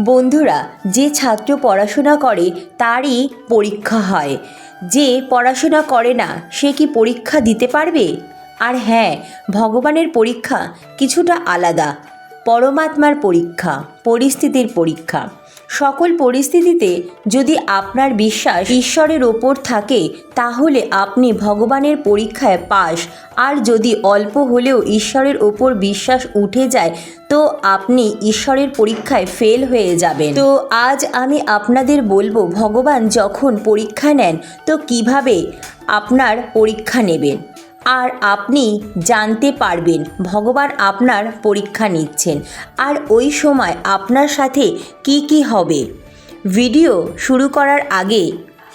বন্ধুরা, যে ছাত্র পড়াশোনা করে তারই পরীক্ষা হয়। যে পড়াশোনা করে না, সে কি পরীক্ষা দিতে পারবে? আর হ্যাঁ ভগবানের পরীক্ষা কিছুটা আলাদা। পরমাত্মার পরীক্ষা, পরিস্থিতির পরীক্ষা। সকল পরিস্থিতিতে যদি আপনার বিশ্বাস ঈশ্বরের ওপর থাকে, তাহলে আপনি ভগবানের পরীক্ষায় পাস আর যদি অল্প হলেও ঈশ্বরের ওপর বিশ্বাস উঠে যায়, তো আপনি ঈশ্বরের পরীক্ষায় ফেল হয়ে যাবেন। তো আজ আমি আপনাদের বলব, ভগবান যখন পরীক্ষা নেন, তো কীভাবে আপনার পরীক্ষা নেবেন? আর আপনি জানতে পারবেন, ভগবান আপনার পরীক্ষা নিচ্ছেন। আর ওই সময় আপনার সাথে কি কি হবে? ভিডিও শুরু করার আগে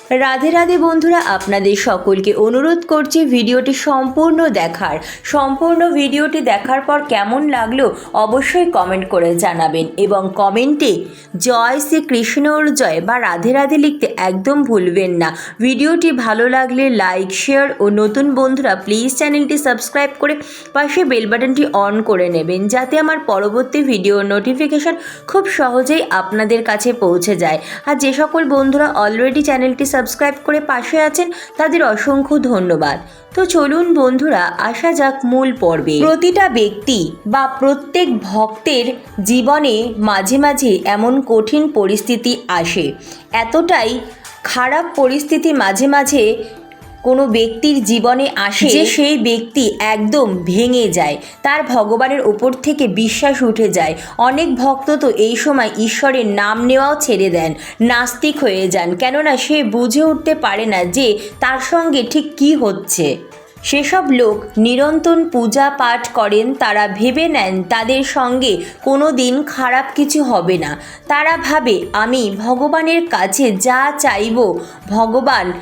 রাধে রাধে বন্ধুরা, আপনাদের সকলকে অনুরোধ করছি ভিডিওটি সম্পূর্ণ দেখার। সম্পূর্ণ ভিডিওটি দেখার পর কেমন লাগল অবশ্যই কমেন্ট করে জানাবেন এবং কমেন্টে জয় শ্রী কৃষ্ণর জয় বা রাধে রাধে লিখতে একদম ভুলবেন না। ভিডিওটি ভালো লাগলে লাইক শেয়ার ও নতুন বন্ধুরা প্লিজ চ্যানেলটি সাবস্ক্রাইব করে পাশে বেল বাটনটি অন করে নেবেন যাতে আমার পরবর্তী ভিডিওর নোটিফিকেশন খুব সহজেই আপনাদের কাছে পৌঁছে যায়। আর যে সকল বন্ধুরা অলরেডি চ্যানেলটি করে পাশে আছেন তাদের অসংখ্য ধন্যবাদ। তো চলুন বন্ধুরা, আসা যাক মূল পর্বে। প্রতিটা ব্যক্তি বা প্রত্যেক ভক্তের জীবনে মাঝে মাঝে এমন কঠিন পরিস্থিতি আসে। এতটাই খারাপ পরিস্থিতি মাঝে মাঝে কোনো ব্যক্তির জীবনে আসে যে সেই ব্যক্তি একদম ভেঙে যায় তার ভগবানের ওপর থেকে বিশ্বাস উঠে যায়। অনেক ভক্ত তো এই সময় ঈশ্বরের নাম নেওয়াও ছেড়ে দেন নাস্তিক হয়ে যান কেননা সে বুঝে উঠতে পারে না যে তার সঙ্গে ঠিক কী হচ্ছে। সেসব লোক নিরন্তর পূজা পাঠ করেন তারা ভেবে নেন তাদের সঙ্গে কোনো দিন খারাপ কিছু হবে না। তারা ভাবে আমি ভগবানের কাছে যা চাইব ভগবান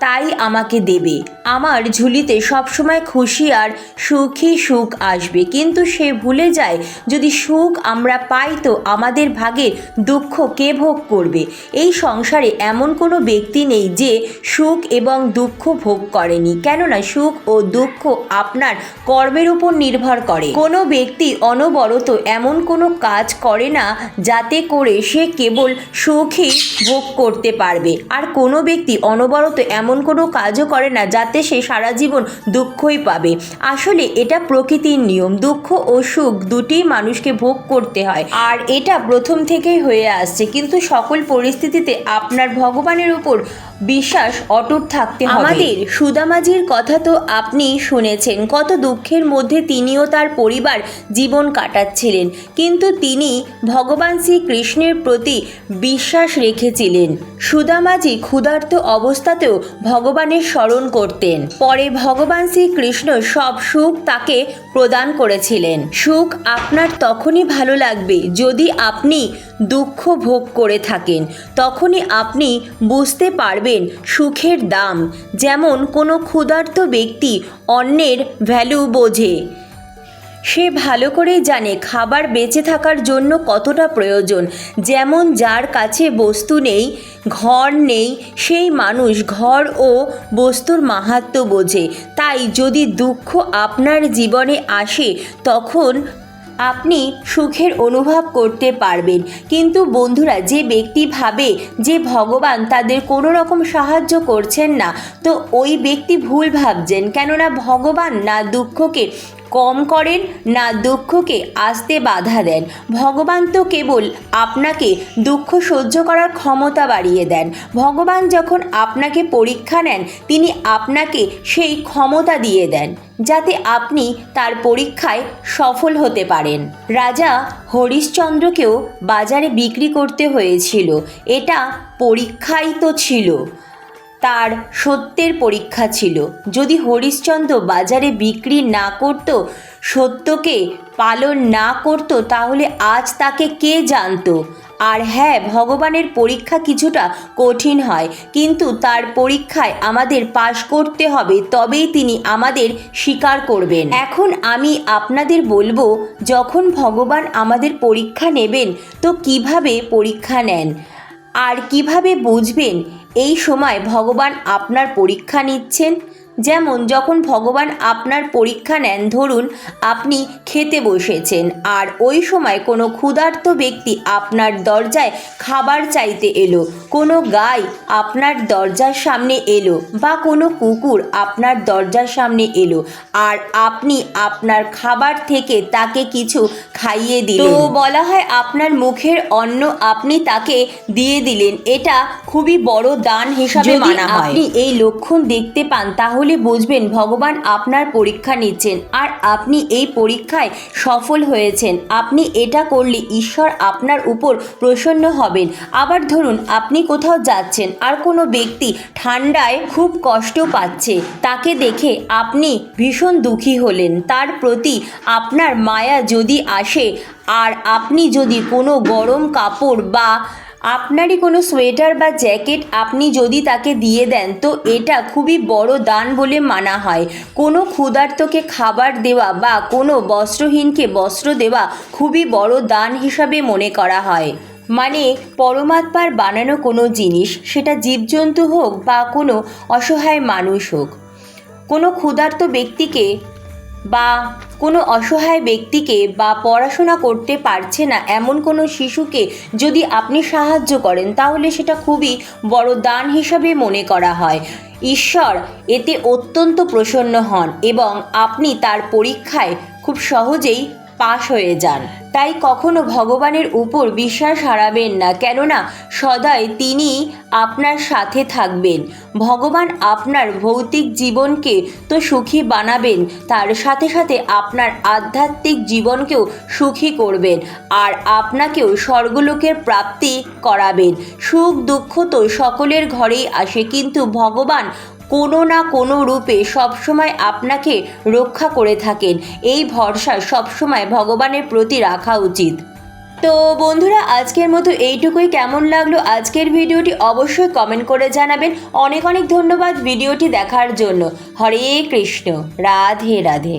তাই আমাকে দেবে আমার ঝুলিতে সবসময় খুশি আর সুখী সুখ আসবে। কিন্তু সে ভুলে যায়, যদি সুখ আমরা পাই তো আমাদের ভাগে দুঃখ কে ভোগ করবে? এই সংসারে এমন কোনো ব্যক্তি নেই যে সুখ এবং দুঃখ ভোগ করেনি। কেননা সুখ ও দুঃখ আপনার কর্মের উপর নির্ভর করে। কোনো ব্যক্তি অনবরত এমন কোনো কাজ করে না যাতে করে সে কেবল সুখই ভোগ করতে পারবে। আর কোনো ব্যক্তি অনবরত এমন কোনো কাজও করে না যাতে সে সারা জীবন দুঃখই পাবে। আসলে এটা প্রকৃতির নিয়ম। দুঃখ ও সুখ দুটিই মানুষকে ভোগ করতে হয়। আর এটা প্রথম থেকেই হয়ে আসছে। কিন্তু সকল পরিস্থিতিতে আপনার ভগবানের উপর বিশ্বাস অটুট থাকতে হবে। আমাদের সুদামাজির কথা তো আপনি শুনেছেন। কত দুঃখের মধ্যে তিনিও তার পরিবার জীবন কাটাচ্ছিলেন। কিন্তু তিনি ভগবান শ্রীকৃষ্ণের প্রতি বিশ্বাস রেখেছিলেন। সুদামাজি ক্ষুধার্ত অবস্থাতেও ভগবানের স্মরণ করতেন। পরে ভগবান শ্রীকৃষ্ণ সব সুখ তাকে প্রদান করেছিলেন। সুখ আপনার তখনই ভালো লাগবে যদি আপনি দুঃখ ভোগ করে থাকেন। তখনই আপনি বুঝতে পারবেন সুখের দাম। যেমন কোনো ক্ষুধার্ত ব্যক্তি অন্যের ভ্যালু বোঝে। সে ভালো করেই জানে খাবার বেঁচে থাকার জন্য কতটা প্রয়োজন। যেমন যার কাছে বস্তু নেই, ঘর নেই, সেই মানুষ ঘর ও বস্তুর মাহাত্ম বোঝে। তাই যদি দুঃখ আপনার জীবনে আসে, তখন আপনি সুখের অনুভব করতে পারবেন। কিন্তু বন্ধুরা, যে ব্যক্তি ভাবে যে ভগবান তাদের কোনো রকম সাহায্য করছেন না, তো ওই ব্যক্তি ভুল ভাবছেন। কেননা ভগবান না দুঃখকে কম করেন না দুঃখকে আসতে বাধা দেন। ভগবান তো কেবল আপনাকে দুঃখ সহ্য করার ক্ষমতা বাড়িয়ে দেন। ভগবান যখন আপনাকে পরীক্ষা নেন, তিনি আপনাকে সেই ক্ষমতা দিয়ে দেন, যাতে আপনি তার পরীক্ষায় সফল হতে পারেন। রাজা হরিশ্চন্দ্রকেও বাজারে বিক্রি করতে হয়েছিল। এটা পরীক্ষাই তো ছিল। তার সত্যের পরীক্ষা ছিল। যদি হরিশ্চন্দ্র বাজারে বিক্রি না করত, সত্যকে পালন না করত, তাহলে আজ তাকে কে জানতো? আর হ্যাঁ ভগবানের পরীক্ষা কিছুটা কঠিন হয়, কিন্তু তার পরীক্ষায় আমাদের পাশ করতে হবে, তবেই তিনি আমাদের স্বীকার করবেন। এখন আমি আপনাদের বলব, যখন ভগবান আমাদের পরীক্ষা নেবেন, তো কীভাবে পরীক্ষা নেন? আর কীভাবে বুঝবেন? এই সময় ভগবান আপনার পরীক্ষা নিচ্ছেন। যেমন যখন ভগবান আপনার পরীক্ষা নেন ধরুন আপনি খেতে বসেছেন আর ওই সময় কোনো ক্ষুধার্ত ব্যক্তি আপনার দরজায় খাবার চাইতে এলো কোনো গাই আপনার দরজার সামনে এলো বা কোনো কুকুর আপনার দরজার সামনে এলো আর আপনি আপনার খাবার থেকে তাকে কিছু খাইয়ে দিলেন। তো বলা হয় আপনার মুখের অন্ন আপনি তাকে দিয়ে দিলেন এটা খুবই বড় দান হিসাবে মানা হয়। আপনি এই লক্ষণ দেখতে পান তাহলে বুঝবেন ভগবান আপনার পরীক্ষা নিচ্ছেন আর আপনি এই পরীক্ষায় সফল হয়েছেন। আপনি এটা করলে ঈশ্বর আপনার উপর প্রসন্ন হবেন। আবার ধরুন, আপনি কোথাও যাচ্ছেন আর কোনো ব্যক্তি ঠান্ডায় খুব কষ্ট পাচ্ছে। তাকে দেখে আপনি ভীষণ দুঃখী হলেন। তার প্রতি আপনার মায়া যদি আসে, আর আপনি যদি কোনো গরম কাপড় বা আপনারই কোনো সোয়েটার বা জ্যাকেট আপনি যদি তাকে দিয়ে দেন, তো এটা খুবই বড় দান বলে মানা হয়। কোনো ক্ষুধার্তকে খাবার দেওয়া বা কোনো বস্ত্রহীনকে বস্ত্র দেওয়া খুবই বড় দান হিসাবে মনে করা হয়। মানে পরমাত্মার বানানো কোনো জিনিস, সেটা জীবজন্তু হোক বা কোনো অসহায় মানুষ হোক। কোনো ক্ষুধার্ত ব্যক্তিকে বা কোনো অসহায় ব্যক্তিকে বা পড়াশোনা করতে পারছে না এমন কোনো শিশুকে যদি আপনি সাহায্য করেন, তাহলে সেটা খুবই বড় দান হিসাবে মনে করা হয়। ঈশ্বর এতে অত্যন্ত প্রসন্ন হন এবং আপনি তার পরীক্ষায় খুব সহজেই পাশ হয়ে যান। তাই কখনো ভগবানের উপর বিশ্বাস হারাবেন না। কেননা সদাই তিনি আপনার সাথে থাকবেন। ভগবান আপনার ভৌতিক জীবনকে তো সুখী বানাবেন, তার সাথে সাথে আপনার আধ্যাত্মিক জীবনকেও সুখী করবেন আর আপনাকেও স্বর্গলোকের প্রাপ্তি করাবেন। সুখ দুঃখ তো সকলের ঘরেই আসে, কিন্তু ভগবান কোনো না কোনো রূপে সবসময় আপনাকে রক্ষা করে থাকেন। এই ভরসা সবসময় ভগবানের প্রতি রাখা উচিত। তো বন্ধুরা, আজকের মতো এইটুকুই। কেমন লাগল আজকের ভিডিওটি অবশ্যই কমেন্ট করে জানাবেন। অনেক অনেক ধন্যবাদ ভিডিওটি দেখার জন্য। হরে কৃষ্ণ। রাধে রাধে।